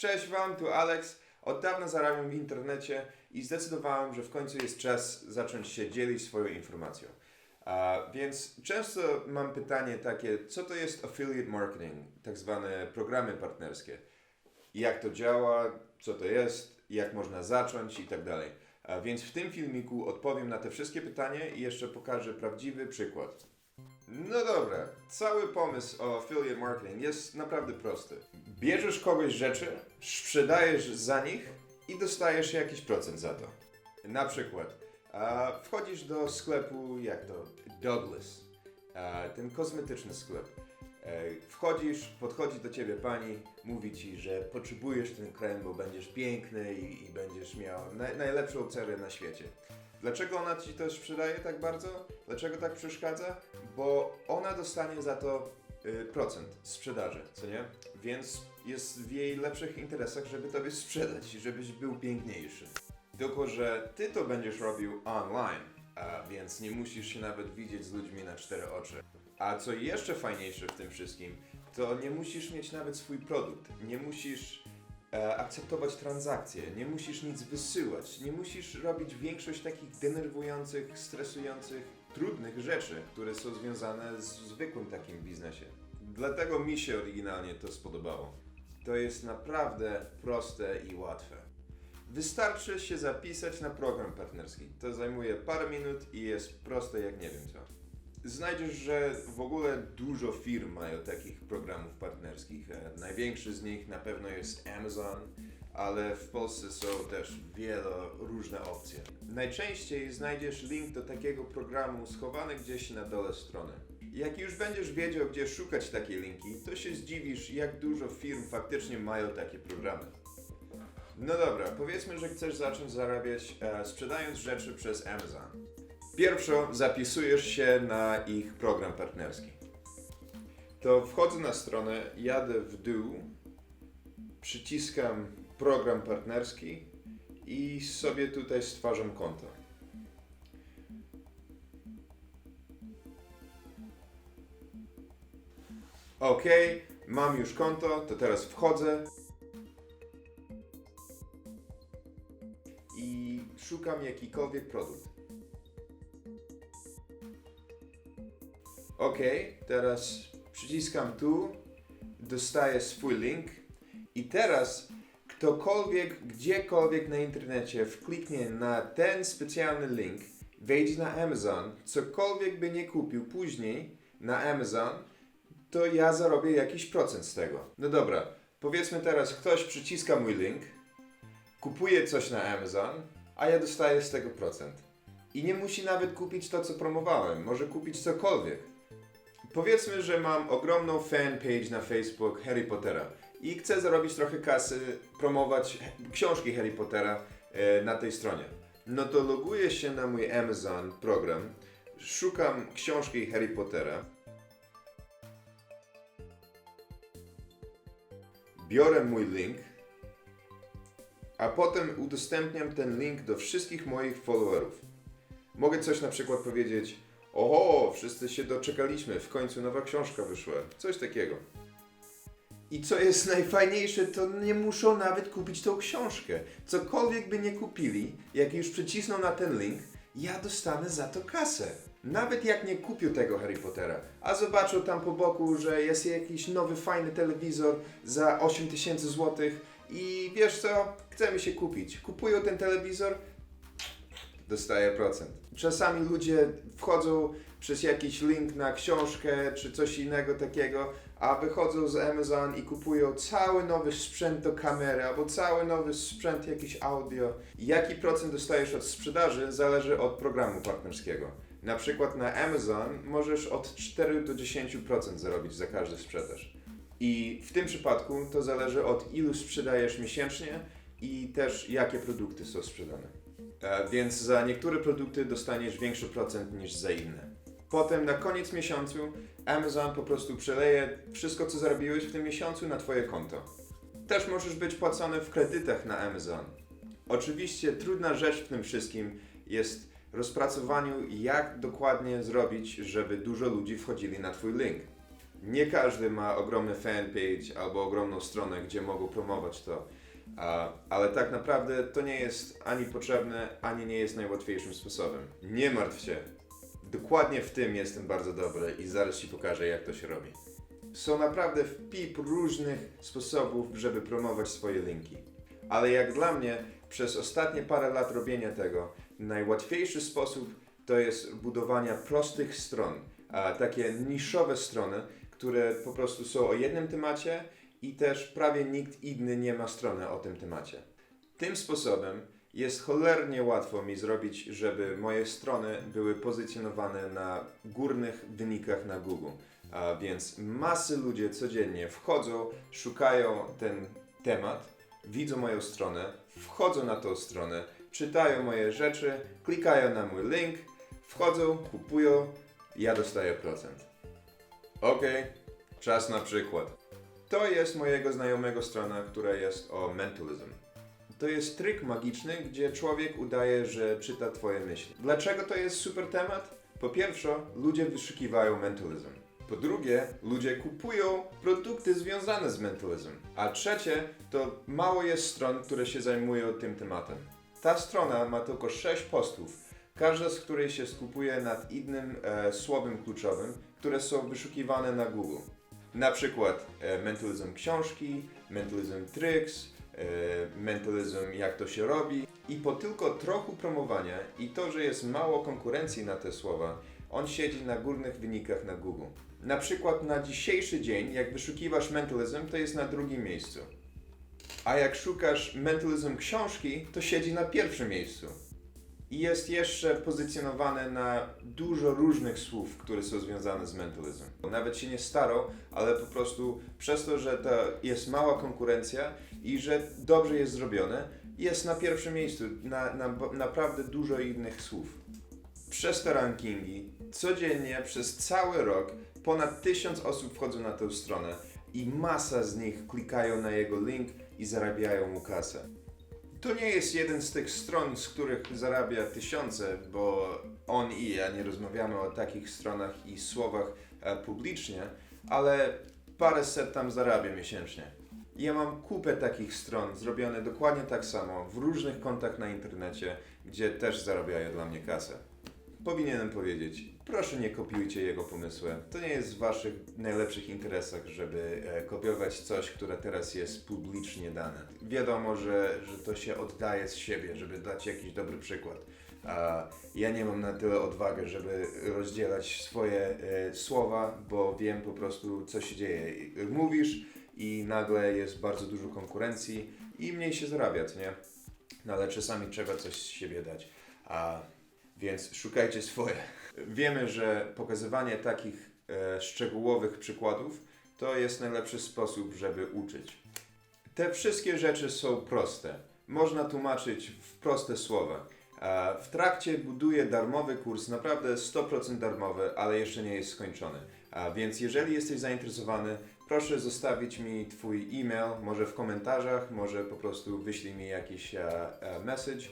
Cześć Wam, tu Alex. Od dawna zarabiam w internecie i zdecydowałem, że w końcu jest czas zacząć się dzielić swoją informacją. Więc często mam pytanie takie, co to jest affiliate marketing, tak zwane programy partnerskie. Jak to działa, co to jest, jak można zacząć i tak dalej. Więc w tym filmiku odpowiem na te wszystkie pytania i jeszcze pokażę prawdziwy przykład. No dobra, cały pomysł o affiliate marketing jest naprawdę prosty. Bierzesz kogoś rzeczy, sprzedajesz za nich i dostajesz jakiś procent za to. Na przykład, wchodzisz do sklepu, jak to? Douglas, ten kosmetyczny sklep. E, Wchodzisz, podchodzi do ciebie pani, mówi ci, że potrzebujesz ten krem, bo będziesz piękny i, i będziesz miał naj, najlepszą cerę na świecie. Dlaczego ona ci to sprzedaje tak bardzo? Dlaczego tak przeszkadza? Bo ona dostanie za to y, procent sprzedaży, co nie? Więc jest w jej lepszych interesach, żeby tobie sprzedać żebyś był piękniejszy. Tylko, że ty to będziesz robił online, a więc nie musisz się nawet widzieć z ludźmi na cztery oczy. A co jeszcze fajniejsze w tym wszystkim, to nie musisz mieć nawet swój produkt. Nie musisz e, akceptować transakcje, nie musisz nic wysyłać, nie musisz robić większość takich denerwujących, stresujących, trudnych rzeczy, które są związane z zwykłym takim biznesie. Dlatego mi się oryginalnie to spodobało. To jest naprawdę proste i łatwe. Wystarczy się zapisać na program partnerski. To zajmuje parę minut i jest proste jak nie wiem co. Znajdziesz, że w ogóle dużo firm mają takich programów partnerskich. E, Największy z nich na pewno jest Amazon, ale w Polsce są też wiele różne opcje. Najczęściej znajdziesz link do takiego programu schowany gdzieś na dole strony. Jak już będziesz wiedział, gdzie szukać takiej linki, to się zdziwisz, jak dużo firm faktycznie mają takie programy. No dobra, powiedzmy, że chcesz zacząć zarabiać e, sprzedając rzeczy przez Amazon. Pierwszo zapisujesz się na ich program partnerski. To wchodzę na stronę, jadę w dół, przyciskam program partnerski i sobie tutaj stwarzam konto. Ok, mam już konto, to teraz wchodzę i szukam jakikolwiek produkt. Ok, teraz przyciskam tu, dostaję swój link i teraz ktokolwiek, gdziekolwiek na internecie wkliknie na ten specjalny link, wejdzie na Amazon, cokolwiek by nie kupił później na Amazon, to ja zarobię jakiś procent z tego. No dobra, powiedzmy teraz ktoś przyciska mój link, kupuje coś na Amazon, a ja dostaję z tego procent. I nie musi nawet kupić to, co promowałem, może kupić cokolwiek. Powiedzmy, że mam ogromną fanpage na Facebook Harry Pottera i chcę zarobić trochę kasy, promować książki Harry Pottera e, na tej stronie. No to loguję się na mój Amazon program, szukam książki Harry Pottera, biorę mój link, a potem udostępniam ten link do wszystkich moich followerów. Mogę coś na przykład powiedzieć, oho, wszyscy się doczekaliśmy, w końcu nowa książka wyszła, coś takiego. I co jest najfajniejsze, to nie muszą nawet kupić tą książkę. Cokolwiek by nie kupili, jak już przycisną na ten link, ja dostanę za to kasę. Nawet jak nie kupił tego Harry Pottera, a zobaczą tam po boku, że jest jakiś nowy fajny telewizor za 8000 zł i wiesz co, chce mi się kupić. Kupują ten telewizor, dostaje procent. Czasami ludzie wchodzą przez jakiś link na książkę czy coś innego takiego, a wychodzą z Amazon i kupują cały nowy sprzęt do kamery albo cały nowy sprzęt jakiś audio. Jaki procent dostajesz od sprzedaży zależy od programu partnerskiego. Na przykład na Amazon możesz od 4 do 10% zarobić za każdy sprzedaż. I w tym przypadku to zależy od ilu sprzedajesz miesięcznie i też jakie produkty są sprzedane. E, więc za niektóre produkty dostaniesz większy procent niż za inne. Potem na koniec miesiącu Amazon po prostu przeleje wszystko, co zarobiłeś w tym miesiącu na Twoje konto. Też możesz być płacony w kredytach na Amazon. Oczywiście trudna rzecz w tym wszystkim jest rozpracowaniu, jak dokładnie zrobić, żeby dużo ludzi wchodzili na Twój link. Nie każdy ma ogromny fanpage albo ogromną stronę, gdzie mogą promować to. Ale tak naprawdę to nie jest ani potrzebne, ani nie jest najłatwiejszym sposobem. Nie martw się. Dokładnie w tym jestem bardzo dobry i zaraz Ci pokażę, jak to się robi. Są naprawdę wpip różnych sposobów, żeby promować swoje linki. Ale jak dla mnie, przez ostatnie parę lat robienia tego, najłatwiejszy sposób to jest budowania prostych stron. Takie niszowe strony, które po prostu są o jednym temacie i też prawie nikt inny nie ma strony o tym temacie. Tym sposobem jest cholernie łatwo mi zrobić, żeby moje strony były pozycjonowane na górnych wynikach na Google. A więc masy ludzie codziennie wchodzą, szukają ten temat, widzą moją stronę, wchodzą na tą stronę, czytają moje rzeczy, klikają na mój link, wchodzą, kupują, ja dostaję procent. Ok, czas na przykład. To jest mojego znajomego strona, która jest o mentalizm. To jest tryk magiczny, gdzie człowiek udaje, że czyta Twoje myśli. Dlaczego to jest super temat? Po pierwsze, ludzie wyszukiwają mentalizm. Po drugie, ludzie kupują produkty związane z mentalizm. A trzecie, to mało jest stron, które się zajmują tym tematem. Ta strona ma tylko 6 postów, każda z której się skupuje nad innym e, słowem kluczowym, które są wyszukiwane na Google. Na przykład e, mentalizm książki, mentalizm tricks, e, mentalizm jak to się robi. I po tylko trochę promowania i to, że jest mało konkurencji na te słowa, on siedzi na górnych wynikach na Google. Na przykład na dzisiejszy dzień, jak wyszukiwasz mentalizm, to jest na drugim miejscu. A jak szukasz mentalizm książki, to siedzi na pierwszym miejscu. I jest jeszcze pozycjonowane na dużo różnych słów, które są związane z mentalizm. Nawet się nie starał, ale po prostu przez to, że to jest mała konkurencja i że dobrze jest zrobione, jest na pierwszym miejscu na, na naprawdę dużo innych słów. Przez te rankingi codziennie przez cały rok ponad tysiąc osób wchodzą na tę stronę i masa z nich klikają na jego link i zarabiają mu kasę. To nie jest jeden z tych stron, z których zarabia tysiące, bo on i ja nie rozmawiamy o takich stronach i słowach e, publicznie, ale paręset tam zarabia miesięcznie. Ja mam kupę takich stron zrobione dokładnie tak samo w różnych kontach na internecie, gdzie też zarabiają dla mnie kasę. Powinienem powiedzieć, proszę nie kopiujcie jego pomysły. To nie jest w waszych najlepszych interesach, żeby e, kopiować coś, które teraz jest publicznie dane. Wiadomo, że, że to się oddaje z siebie, żeby dać jakiś dobry przykład. Ja nie mam na tyle odwagi, żeby rozdzielać swoje e, słowa, bo wiem po prostu, co się dzieje. Mówisz i nagle jest bardzo dużo konkurencji i mniej się zarabia, nie? No ale czasami trzeba coś z siebie dać. A więc szukajcie swoje. Wiemy, że pokazywanie takich e, szczegółowych przykładów to jest najlepszy sposób, żeby uczyć. Te wszystkie rzeczy są proste. Można tłumaczyć w proste słowa. W trakcie buduję darmowy kurs, naprawdę 100% darmowy, ale jeszcze nie jest skończony. Więc jeżeli jesteś zainteresowany, proszę zostawić mi Twój e-mail, może w komentarzach, może po prostu wyślij mi jakiś e, e, message.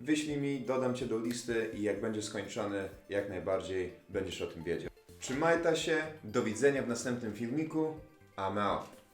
Wyślij mi, dodam Cię do listy i jak będzie skończony, jak najbardziej będziesz o tym wiedział. Trzymajcie się, do widzenia w następnym filmiku. I'm out.